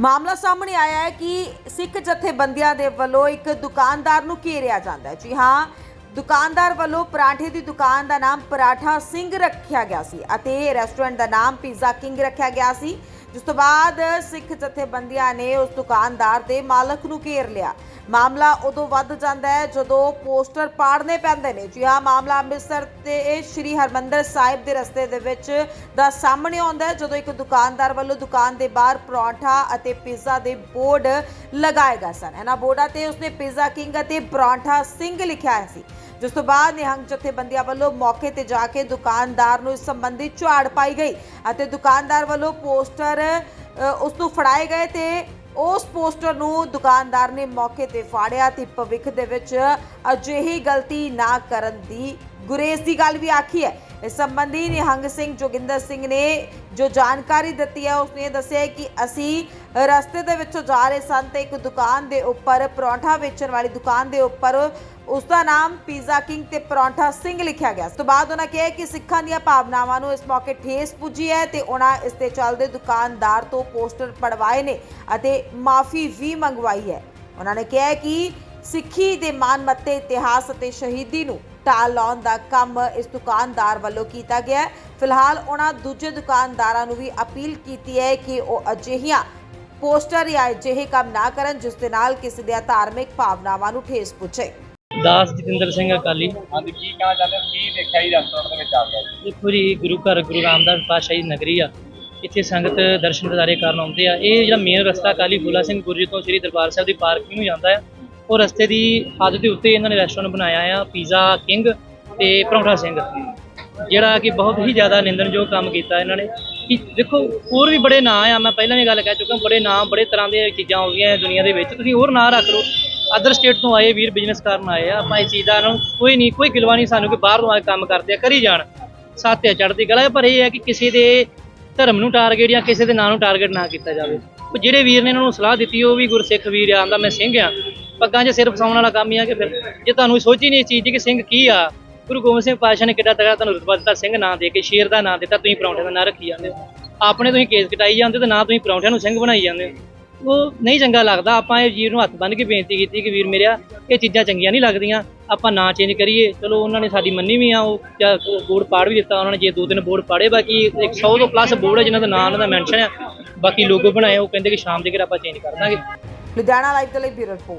ਮਾਮਲਾ ਸਾਹਮਣੇ ਆਇਆ ਹੈ ਕਿ ਸਿੱਖ ਜਥੇਬੰਦੀਆਂ ਦੇ ਵੱਲੋਂ ਇੱਕ ਦੁਕਾਨਦਾਰ ਨੂੰ ਘੇਰਿਆ ਜਾਂਦਾ ਹੈ। ਜੀ ਹਾਂ, ਦੁਕਾਨਦਾਰ ਵੱਲੋਂ ਪਰਾਠੇ ਦੀ ਦੁਕਾਨ ਦਾ ਨਾਮ ਪਰਾਠਾ ਸਿੰਘ ਰੱਖਿਆ ਗਿਆ ਸੀ ਅਤੇ ਰੈਸਟੋਰੈਂਟ ਦਾ ਨਾਮ ਪੀਜ਼ਾ ਕਿੰਗ ਰੱਖਿਆ ਗਿਆ ਸੀ। ਜਿਸ ਤੋਂ ਬਾਅਦ ਸਿੱਖ ਜਥੇਬੰਦੀਆਂ ਨੇ ਉਸ ਦੁਕਾਨਦਾਰ ਦੇ ਮਾਲਕ ਨੂੰ ਘੇਰ ਲਿਆ। ਮਾਮਲਾ ਉਦੋਂ ਵੱਧ ਜਾਂਦਾ ਹੈ ਜਦੋਂ ਪੋਸਟਰ ਪਾੜਨੇ ਪੈਂਦੇ ਨੇ। ਜੀ ਹਾਂ ਮਾਮਲਾ ਅੰਮ੍ਰਿਤਸਰ ਤੇ ਸ਼੍ਰੀ ਹਰਮੰਦਰ ਸਾਹਿਬ ਦੇ ਰਸਤੇ ਦੇ ਵਿੱਚ ਦਾ ਸਾਹਮਣੇ ਆਉਂਦਾ ਹੈ ਜਦੋਂ ਇੱਕ ਦੁਕਾਨਦਾਰ ਵੱਲੋਂ ਦੁਕਾਨ ਦੇ ਬਾਹਰ ਪਰੌਂਠਾ ਅਤੇ ਪੀਜ਼ਾ ਦੇ ਬੋਰਡ ਲਗਾਏ ਗਏ ਸਨ। ਇਹਨਾਂ ਬੋਰਡਾਂ ਤੇ ਉਸਨੇ ਪੀਜ਼ਾ ਕਿੰਗ ਅਤੇ ਪਰੌਂਠਾ ਸਿੰਘ ਲਿਖਿਆ ਹੋਇਆ ਸੀ। ਜਿਸ ਤੋਂ ਬਾਅਦ ਨਿਹੰਗ ਜਥੇਬੰਦੀਆਂ ਵੱਲੋਂ ਮੌਕੇ ਤੇ ਜਾ ਕੇ ਦੁਕਾਨਦਾਰ ਨੂੰ ਇਸ ਸੰਬੰਧੀ ਝਾੜ ਪਾਈ ਗਈ ਅਤੇ ਦੁਕਾਨਦਾਰ ਵੱਲੋਂ ਪੋਸਟਰ ਅ, ਉਸ ਨੂੰ ਫੜਾਏ ਗਏ ਤੇ ਉਸ ਪੋਸਟਰ ਨੂੰ ਦੁਕਾਨਦਾਰ ਨੇ ਮੌਕੇ ਤੇ ਫਾੜਿਆ ਤੇ ਭਵਿੱਖ ਦੇ ਵਿੱਚ ਅਜਿਹੀ ਗਲਤੀ ਨਾ ਕਰਨ ਦੀ ਗੁਰੇਜ਼ ਦੀ ਗੱਲ ਵੀ ਆਖੀ ਹੈ। ਇਸ ਸੰਬੰਧੀ ਨਿਹੰਗ ਸਿੰਘ ਜੋਗਿੰਦਰ ਸਿੰਘ ਨੇ ਜੋ ਜਾਣਕਾਰੀ ਦਿੱਤੀ ਹੈ, ਉਸਨੇ ਦੱਸਿਆ ਕਿ ਅਸੀਂ ਰਸਤੇ ਦੇ ਵਿੱਚੋਂ ਜਾ ਰਹੇ ਸਨ ਤੇ ਇੱਕ ਦੁਕਾਨ ਦੇ ਉੱਪਰ ਪਰੌਂਠਾ ਵੇਚਣ ਵਾਲੀ ਦੁਕਾਨ ਦੇ ਉੱਪਰ ਉਸ ਦਾ ਨਾਮ ਪੀਜ਼ਾ ਕਿੰਗ ਤੇ ਪਰੌਂਠਾ ਸਿੰਘ ਲਿਖਿਆ ਗਿਆ। ਉਸ ਤੋਂ ਬਾਅਦ ਉਹਨਾਂ ਕਿਹਾ ਕਿ ਸਿੱਖਾਂ ਦੀਆਂ ਭਾਵਨਾਵਾਂ ਨੂੰ ਇਸ ਮੌਕੇ ਠੇਸ ਪੁੱਜੀ ਹੈ ਤੇ ਉਹਨਾਂ ਇਸ ਤੇ ਚੱਲਦੇ ਦੁਕਾਨਦਾਰ ਤੋਂ ਪੋਸਟਰ ਪੜਵਾਏ ਨੇ ਅਤੇ ਮਾਫੀ ਵੀ ਮੰਗਵਾਈ ਹੈ। ਉਹਨਾਂ ਨੇ ਕਿਹਾ ਕਿ ਸਿੱਖੀ ਦੇ ਮਾਨਮੱਤੇ ਇਤਿਹਾਸ ਅਤੇ ਸ਼ਹੀਦੀ ਨੂੰ ਢਾਲ ਲਾਉਣ ਦਾ ਕੰਮ ਇਸ ਦੁਕਾਨਦਾਰ ਵੱਲੋਂ ਕੀਤਾ ਗਿਆ ਹੈ। ਫਿਲਹਾਲ ਉਹਨਾਂ ਦੂਜੇ ਦੁਕਾਨਦਾਰਾਂ ਨੂੰ ਵੀ ਅਪੀਲ ਕੀਤੀ ਹੈ ਕਿ ਉਹ ਅਜਿਹੀਆਂ ਪੋਸਟਰ ਜਾਂ ਅਜਿਹੇ ਕੰਮ ਨਾ ਕਰਨ ਜਿਸ ਦੇ ਨਾਲ ਕਿਸੇ ਦੀਆਂ ਧਾਰਮਿਕ ਭਾਵਨਾਵਾਂ ਨੂੰ ਠੇਸ ਪੁੱਜੇ ਦਾਸ ਜਤਿੰਦਰ ਸਿੰਘ ਅਕਾਲੀ। ਹਾਂਜੀ ਕੀ ਕਹਿਣਾ ਚਾਹੁੰਦੇ ਹੋ? ਕੀ ਦੇਖਿਆ ਜੀ ਰੈਸਟੋਰੈਂਟ ਦੇ ਵਿੱਚ ਆ ਗਿਆ ਜੀ ਦੇਖੋ ਜੀ ਗੁਰੂ ਘਰ ਗੁਰੂ ਰਾਮਦਾਸ ਪਾਤਸ਼ਾਹੀ ਨਗਰੀ ਆ। ਇੱਥੇ ਸੰਗਤ ਦਰਸ਼ਨ ਦਿਦਾਰੇ ਕਰਨ ਆਉਂਦੇ ਆ। ਇਹ ਜਿਹੜਾ ਮੇਨ ਰਸਤਾ ਅਕਾਲੀ ਫੂਲਾ ਸਿੰਘ ਗੁਰੂ ਜੀ ਤੋਂ ਸ੍ਰੀ ਦਰਬਾਰ ਸਾਹਿਬ ਦੀ ਪਾਰਕਿੰਗ ਨੂੰ ਜਾਂਦਾ ਆ। ਉਹ ਰਸਤੇ ਦੀ ਹੱਦ ਦੇ ਉੱਤੇ ਇਹਨਾਂ ਨੇ ਰੈਸਟੋਰੈਂਟ ਬਣਾਇਆ ਆ ਪੀਜ਼ਾ ਕਿੰਗ ਤੇ ਪਰੌਂਠਾ ਸਿੰਘ। ਜਿਹੜਾ ਕਿ ਬਹੁਤ ਹੀ ਜ਼ਿਆਦਾ ਨਿੰਦਣਯੋਗ ਕੰਮ ਕੀਤਾ ਇਹਨਾਂ ਨੇ। ਕਿ ਦੇਖੋ, ਹੋਰ ਵੀ ਬੜੇ ਨਾਂ ਆ, ਮੈਂ ਪਹਿਲਾਂ ਵੀ ਗੱਲ ਕਹਿ ਚੁੱਕਾ, ਬੜੇ ਨਾਂ, ਬੜੇ ਤਰ੍ਹਾਂ ਦੀਆਂ ਚੀਜ਼ਾਂ ਹੋ ਗਈਆਂ ਦੁਨੀਆ ਦੇ ਵਿੱਚ। ਤੁਸੀਂ ਹੋਰ ਨਾਂ ਰੱਖ ਲਓ। ਅਦਰ ਸਟੇਟ ਤੋਂ ਆਏ, ਵੀਰ ਬਿਜ਼ਨਸ ਕਰਨ ਆਏ ਆ, ਆਪਾਂ ਇਸ ਚੀਜ਼ ਦਾ ਨੂੰ ਕੋਈ ਨਹੀਂ, ਕੋਈ ਗਿਲਵਾ ਨਹੀਂ ਸਾਨੂੰ ਕਿ ਬਾਹਰ ਤੋਂ ਆ ਕੇ ਕੰਮ ਕਰਦੇ ਆ, ਕਰੀ ਜਾਣ। ਸਾਥਿਆ ਚੜ੍ਹਦੀ ਕਲਾ ਪਰ ਇਹ ਹੈ ਕਿ ਕਿਸੇ ਦੇ ਧਰਮ ਨੂੰ ਟਾਰਗੇਟ ਜਾਂ ਕਿਸੇ ਦੇ ਨਾਂ ਨੂੰ ਟਾਰਗੇਟ ਨਾ ਕੀਤਾ ਜਾਵੇ। ਉਹ ਜਿਹੜੇ ਵੀਰ ਨੇ ਇਹਨਾਂ ਨੂੰ ਸਲਾਹ ਦਿੱਤੀ, ਉਹ ਵੀ ਗੁਰਸਿੱਖ ਵੀਰ ਆ, ਆਂਦਾ ਮੈਂ ਸਿੰਘ ਆ। ਪੱਗਾਂ 'ਚ ਸਿਰ ਫਸਾਉਣ ਵਾਲਾ ਕੰਮ ਹੀ ਆ ਕਿ ਫਿਰ ਜੇ ਤੁਹਾਨੂੰ ਸੋਚ ਹੀ ਨਹੀਂ ਇਸ ਚੀਜ਼ ਦੀ ਕਿ ਸਿੰਘ ਕੀ ਆ, ਗੁਰੂ ਗੋਬਿੰਦ ਸਿੰਘ ਪਾਤਸ਼ਾਹ ਨੇ ਕਿੱਡਾ ਤਗੜਾ ਤੁਹਾਨੂੰ ਰੁਤਬਾ ਦਿੱਤਾ, ਸਿੰਘ ਨਾਂ ਦੇ ਕੇ, ਸ਼ੇਰ ਦਾ ਨਾਂ ਦਿੱਤਾ, ਤੁਸੀਂ ਪਰੌਂਠੇ ਦਾ ਨਾਂ ਰੱਖੀ ਜਾਂਦੇ ਹੋ। ਆਪਣੇ ਤੁਸੀਂ ਕੇਸ ਕਟਾਈ ਜਾਂਦੇ ਤੇ ਨਾ ਤੁਸੀਂ ਪਰੌਂਠਿਆਂ ਨੂੰ ਸਿੰਘ ਬਣਾਈ ਜਾਂਦੇ ਹੋ। ਉਹ ਨਹੀਂ ਚੰਗਾ ਲੱਗਦਾ, ਆਪਾਂ ਇਹ ਵੀਰ ਨੂੰ ਹੱਥ ਬੰਨ੍ਹ ਕੇ ਬੇਨਤੀ ਕੀਤੀ ਕਿ ਵੀਰ ਮੇਰਿਆ, ਇਹ ਚੀਜ਼ਾਂ ਚੰਗੀਆਂ ਨਹੀਂ ਲੱਗਦੀਆਂ, ਆਪਾਂ ਨਾਂ ਚੇਂਜ ਕਰੀਏ। ਚਲੋ ਉਹਨਾਂ ਨੇ ਸਾਡੀ ਮੰਨੀ ਵੀ ਆ, ਉਹ ਜਾਂ ਬੋਰਡ ਪਾੜ ਵੀ ਦਿੱਤਾ, ਉਹਨਾਂ ਨੇ ਜੇ ਦੋ ਤਿੰਨ ਬੋਰਡ ਪਾੜੇ, ਬਾਕੀ 100 ਤੋਂ ਪਲੱਸ ਬੋਰਡ ਹੈ ਜਿਨ੍ਹਾਂ ਦਾ ਨਾਂ ਉਹਨਾਂ ਦਾ ਮੈਂਸ਼ਨ ਆ। ਬਾਕੀ ਲੋਗੋ ਬਣਾਏ, ਉਹ ਕਹਿੰਦੇ ਕਿ ਸ਼ਾਮ ਦੇ ਘਰ ਆਪਾਂ ਚੇਂਜ ਕਰ ਦਾਂਗੇ। ਲੁਧਿਆਣਾ ਲਾਈਵ ਦੇ ਲਈ ਬਿਊਰੋ ਰਿਪੋਰਟ